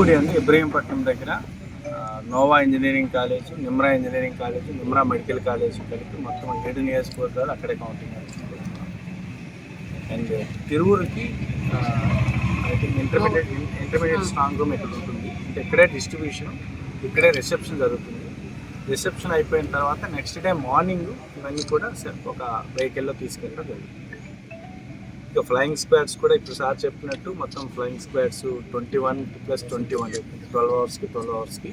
చింతలపూడి అండి ఇబ్రహీంపట్నం దగ్గర. Nova engineering college Nimra engineering college Nimra medical college కలిపి మొత్తం ఏడు నియోజకవర్గాలు అక్కడే counting and తిరువురికి I think intermediate intermediate strong room ఇక్కడ ఉంటుంది. అంటే ఇక్కడే డిస్ట్రిబ్యూషన్ ఇక్కడే రిసెప్షన్ జరుగుతుంది. రిసెప్షన్ అయిపోయిన తర్వాత నెక్స్ట్ డే మార్నింగ్ ఇవన్నీ కూడా ఒక వెహికల్లో తీసుకెళ్ళడం జరుగుతుంది ఇక ఫ్లయింగ్ స్క్వాడ్స్ కూడా ఇప్పుడు సార్ చెప్పినట్టు మొత్తం flying squads twenty one plus twenty one twelve అవర్స్కి ట్వెల్వ్ అవర్స్కి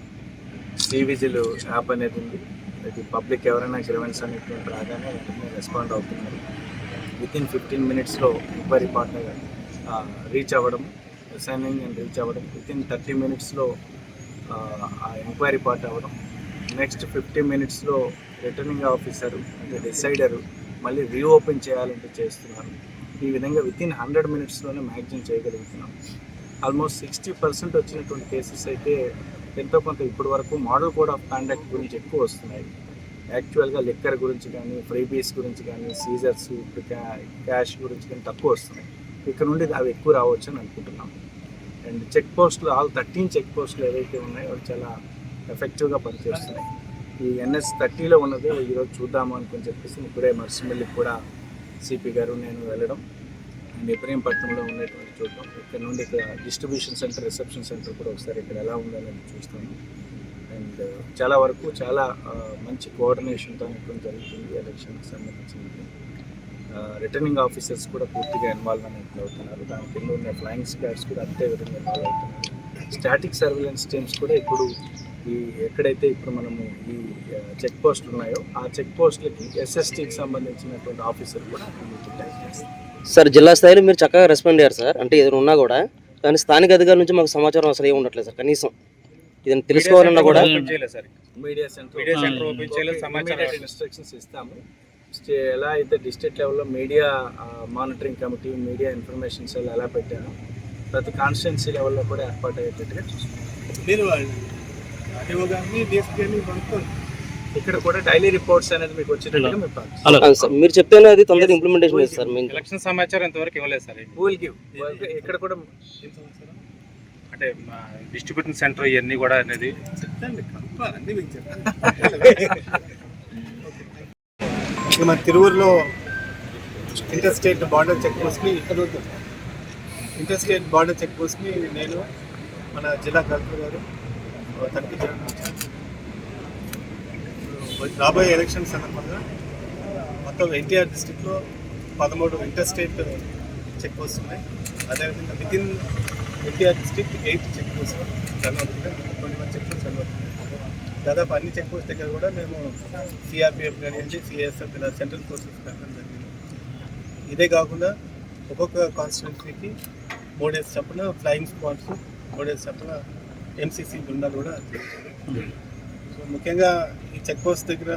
సీ విజిల్ యాప్ అనేది ఉంది. అది పబ్లిక్ ఎవరైనా గ్రివెన్స్ అనేటువంటి రాగానే వెంటనే రెస్పాండ్ అవుతున్నారు. విత్ ఇన్ ఫిఫ్టీన్ మినిట్స్లో ఎంక్వైరీ పార్ట్నర్ రీచ్ అవ్వడం అసైనింగ్ అండ్ రీచ్ అవ్వడం. విత్ ఇన్ థర్టీ మినిట్స్లో ఆ ఎంక్వైరీ పార్ట్ అవ్వడం. నెక్స్ట్ ఫిఫ్టీ మినిట్స్లో రిటర్నింగ్ ఆఫీసర్ అంటే డిసైడరు మళ్ళీ రీఓపెన్ చేయాలంటే చేస్తున్నారు. ఈ విధంగా విత్ ఇన్ హండ్రెడ్ మినిట్స్లోనే మ్యాక్సిమం చేయగలుగుతున్నాం. ఆల్మోస్ట్ సిక్స్టీ పర్సెంట్ వచ్చినటువంటి కేసెస్ అయితే ఎంతో కొంత ఇప్పటి వరకు మోడల్ కోడ్ ఆఫ్ కాండక్ట్ గురించి ఎక్కువ వస్తున్నాయి. యాక్చువల్గా లిక్కర్ గురించి కానీ ఫ్రీబీస్ గురించి కానీ సీజర్స్ క్యాష్ గురించి కానీ తక్కువ వస్తున్నాయి. ఇక్కడ నుండి అవి ఎక్కువ రావచ్చు అని అనుకుంటున్నాం. అండ్ చెక్ పోస్టులు ఆల్ థర్టీన్ చెక్ పోస్టులు ఏవైతే ఉన్నాయో అవి చాలా ఎఫెక్టివ్గా పనిచేస్తున్నాయి. ఈ ఎన్ఎస్ థర్టీలో ఉన్నది ఈరోజు చూద్దాము అనుకుని చెప్పేసి ఇప్పుడే మర్సిమల్లి కూడా సిపి గారు నేను వెళ్ళడం. అండ్ ఇబ్రహీంపట్నంలో ఉండేటువంటి చూద్దాం ఇక్కడ నుండి ఇక్కడ డిస్ట్రిబ్యూషన్ సెంటర్ రిసెప్షన్ సెంటర్ కూడా ఒకసారి ఇక్కడ ఎలా ఉండాలని చూస్తాను. అండ్ చాలా వరకు చాలా మంచి కోఆర్డినేషన్తో ఇక్కడ జరుగుతుంది ఎలక్షన్కి సంబంధించినది. రిటర్నింగ్ ఆఫీసర్స్ కూడా పూర్తిగా ఇన్వాల్వ్మెంట్ అవుతున్నారు. దాని కింద ఉన్న ఫ్లయింగ్ స్క్వాడ్స్ కూడా అంతే విధంగా ఇన్వాల్వ్ అవుతున్నారు. స్టాటిక్ సర్వేలెన్స్ టీమ్స్ కూడా ఇప్పుడు ఈ ఎక్కడైతే ఇప్పుడు మనము ఈ చెక్ పోస్టులు ఉన్నాయో ఆ చెక్ పోస్టులకి ఎస్ఎస్టీకి సంబంధించినటువంటి ఆఫీసర్ కూడా సార్ జిల్లా స్థాయిలో మీరు చక్కగా రెస్పాండ్ అయ్యారు సార్. అంటే ఏదైనా ఉన్నా కూడా కానీ స్థానిక అధికారుల నుంచి మాకు సమాచారం అసలు ఏమి ఉండట్లేదు సార్ కనీసం. ఇది తెలుసుకోవాలన్నా కూడా media centre media centre open చేయలేదు, సమాచారం ఇన్స్ట్రక్షన్స్ ఇస్తాము. ఎలా అయితే డిస్ట్రిక్ట్ లెవెల్లో media monitoring committee media information cell ఎలా పెట్టామో ప్రతి కాన్స్టిట్యున్సీ లెవెల్లో కూడా ఏర్పాటు అయ్యేటట్టుగా చూసుకుంటాం ఆర్టీఓ గారిని డిఎస్పీ అని ఇక్కడ కూడా డైలీ రిపోర్ట్స్ అనేది మీకు వచ్చేటట్టుగా మేము సార్ మీరు చెప్తేనే అది తొందరగా ఇంప్లిమెంటేషన్ చేస్తారు సార్ మేము ఎలక్షన్ సమాచారం ఇంతవరకు ఇవ్వలేదు సార్ will give. ఇక్కడ కూడా అంటే మా డిస్ట్రిబ్యూషన్ సెంటర్ ఇవన్నీ కూడా అనేది మీకు మన తిరువురులో ఇంటర్ స్టేట్ బార్డర్ చెక్ పోస్ట్ని ఇక్కడ. ఇంటర్ స్టేట్ బార్డర్ చెక్ పోస్ట్ని నేను మన జిల్లా కలెక్టర్ గారు తనిఖీ చేయడం రాబోయే ఎలక్షన్ సందర్భంగా మొత్తం ఎన్టీఆర్ డిస్టిక్లో పదమూడు ఇంటర్ స్టేట్ చెక్ పోస్ట్ ఉన్నాయి అదేవిధంగా within NTR district eight check post run అవుతుంది twenty one check post run అవుతుంది దాదాపు అన్ని చెక్ పోస్ట్ దగ్గర కూడా మేము సిఆర్పిఎఫ్ కానివ్వండి సిఎస్ఎఫ్ ఇలా సెంట్రల్ ఫోర్సెస్ పెట్టడం జరిగింది. ఇదే కాకుండా ఒక్కొక్క కాన్స్టిట్యున్సీకి మూడేసి చప్పున ఫ్లయింగ్ స్పాట్స్ మూడేసి చప్పున ఎంసీసీ బృందాలు కూడా సో ముఖ్యంగా ఈ చెక్ పోస్ట్ దగ్గర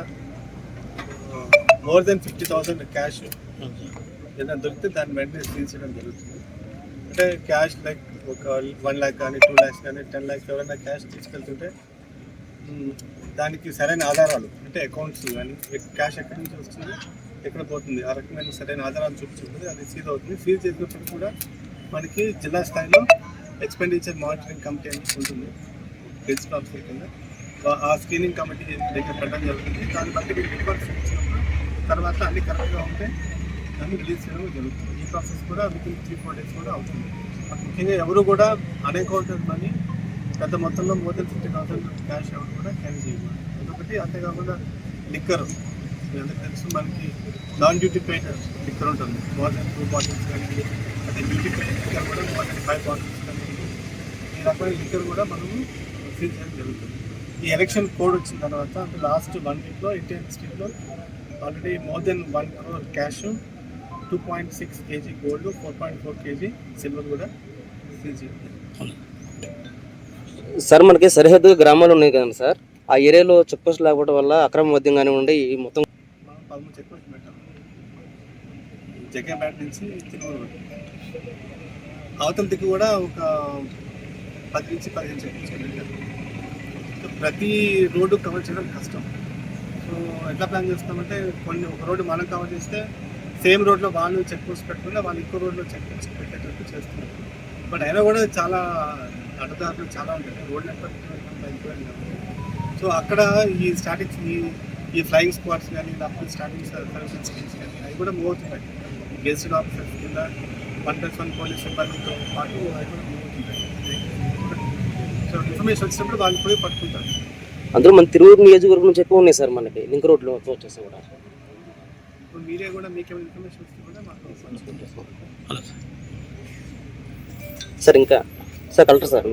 more than fifty thousand cash ఏదైనా దొరికితే దాన్ని వెంటనే తీర్చడం చేయడం జరుగుతుంది. అంటే క్యాష్ లైక్ ఒక వన్ ల్యాక్ కానీ టూ ల్యాక్స్ కానీ టెన్ ల్యాక్స్ ఎవరైనా క్యాష్ తీసుకెళ్తుంటే దానికి సరైన ఆధారాలు అంటే అకౌంట్స్ కానీ క్యాష్ ఎక్కడి నుంచి వస్తుంది ఎక్కడ పోతుంది ఆ రకమైన సరైన ఆధారాలు చూపించుకుంటుంది అది సీజ్ అవుతుంది. సీజ్ చేసినప్పుడు కూడా మనకి జిల్లా స్థాయిలో ఎక్స్పెండిచర్ మానిటరింగ్ కమిటీ అని ఉంటుంది. ప్రిన్సిపల్ ఆఫీసర్ కింద. ఆ- స్క్రీనింగ్ కమిటీ దగ్గర పెట్టడం జరుగుతుంది. దాన్ని బట్టి మీకు రిపోర్ట్స్ తర్వాత అన్ని కరెక్ట్గా ఉంటే దాన్ని రిలీజ్ చేయడం జరుగుతుంది. ఈ ప్రాసెస్ కూడా వితిన్ త్రీ ఫోర్ డేస్ కూడా అవుతుంది. ముఖ్యంగా ఎవరు కూడా అన్అకౌంటెడ్ మనీ పెద్ద మొత్తంలో more than fifty thousand cash ఎవరు కూడా క్యారీ చేయకూడదు. అదొకటి అంతేకాకుండా లిక్కర్ మీ అందరికీ తెలుసు? మనకి నాన్ డ్యూటీ పెయిడ్ లిక్కర్ ఉంటుంది. మోర్ దెన్ టూ బాటిల్స్ కానీ అదే డ్యూటీ పెయిడ్ లిక్కర్ కూడా మోర్ దెన్ ఫైవ్ బాటిల్స్ రకమైన లిక్కర్ కూడా మనము చేయడం జరుగుతుంది. ఈ ఎలక్షన్ కోడ్ వచ్చిన తర్వాత అంటే లాస్ట్ వన్ వీక్లో ఇండియన్ డిస్ట్రిక్ట్లో already more than one crore cash two point six KG gold four point four KG silver కూడా సీజ్ చేయడం సార్ మనకి సరిహద్దు గ్రామాలు ఉన్నాయి కదండి సార్. ఆ ఏరియాలో చెక్ పోస్ట్ లేకపోవడం వల్ల అక్రమ మద్యం కానివ్వండి ఈ మొత్తం మనం పదమూడు చెక్ పోస్ట్ పెట్టాం. జగ్గంపేట నుంచి తిరుమల. అవతల దిక్కు కూడా ఒక పది నుంచి పదిహేను సెకండ్స్ ప్రతి రోడ్డు కవర్ చేయడం కష్టం. సో ఎట్లా ప్లాన్ చేస్తామంటే కొన్ని ఒక రోడ్డు మనం కవర్ చేస్తే సేమ్ రోడ్లో వాళ్ళు చెక్ పోస్ట్ పెట్టకుండా వాళ్ళు ఇంకో రోడ్లో చెక్ పోస్ట్ పెట్టేటట్టు చేస్తున్నారు. బట్ అయినా కూడా చాలా అడ్డదారులు చాలా ఉంటాయి రోడ్ నెట్వర్క్ సో అక్కడ ఈ స్టాటిక్స్ ఈ ఈ ఫ్లయింగ్ స్క్వాడ్స్ కానీ లేకపోతే స్టాటింగ్ సర్వీసెస్ స్కీమ్స్ కానీ అవి కూడా మూవ్ అవుతున్నాయి. గెస్ట్ ఆఫీసర్స్ కింద వన్ ప్లస్ వన్ పోలీస్ సిబ్బందితో పాటు అవి కూడా ఇన్ఫర్మేషన్ వచ్చినప్పుడు వాళ్ళు పోయి పట్టుకుంటారు. అందులో మన తిరువురు నియోజకవర్గం నుంచి ఎక్కువ ఉన్నాయి సార్ మనకి. లింక్ రోడ్లు వచ్చేసి కూడా. ఇప్పుడు మీరే కూడా మీకేమైనా ఇన్ఫర్మేషన్ వస్తే కూడా మాకు సార్. ఇంకా సార్ కలెక్టర్ సార్